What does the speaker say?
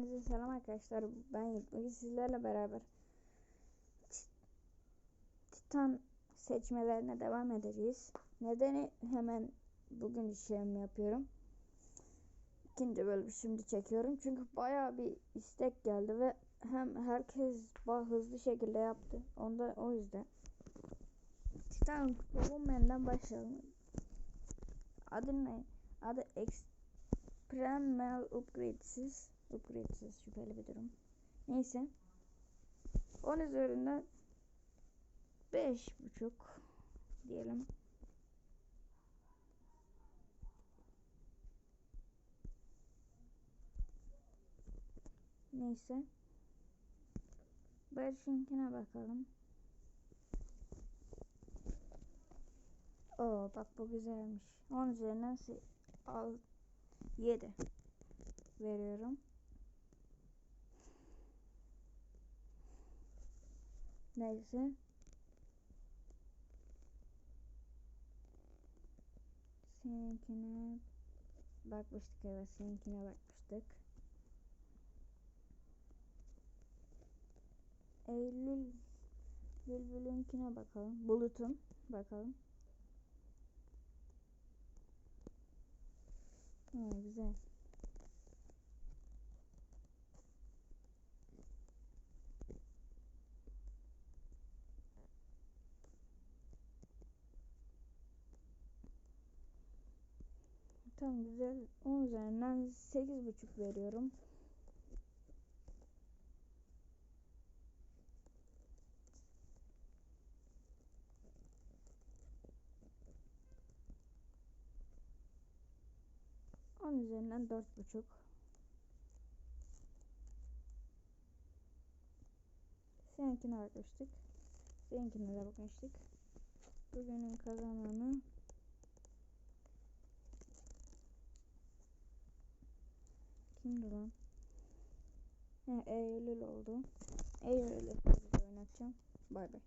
Hepinize selam arkadaşlar. Ben. Bugün sizlerle beraber Tit- Titan seçmelerine devam edeceğiz. Nedeni hemen bugün işlem yapıyorum. İkinci bölümü şimdi çekiyorum. Çünkü bayağı bir istek geldi ve hem herkes hızlı şekilde yaptı. Onda o yüzden. Titan Woman'dan başlayalım. Adı ne? Adı Expremal Upgrade'siz. Upgrade'siz şüpheli bir durum. Neyse. 10 üzerinden 5.5 diyelim. Neyse. Barış'ınkine bakalım. Oo bak bu güzelmiş. 10 üzerinden se- al 7 veriyorum. Neyse. Seninkine bakmıştık evet seninkine bakmıştık. Eylül Bülbül'ünkine bakalım. Bulut'un bakalım. Ha, güzel. Tamam güzel. 10 üzerinden 8.5 veriyorum. On üzerinden dört buçuk. Seninkine bakmıştık. Seninkine de bakmıştık. Bugünün kazananı kimdi lan? He, Eylül oldu. Eylül'ü oynatacağım. Bay bay.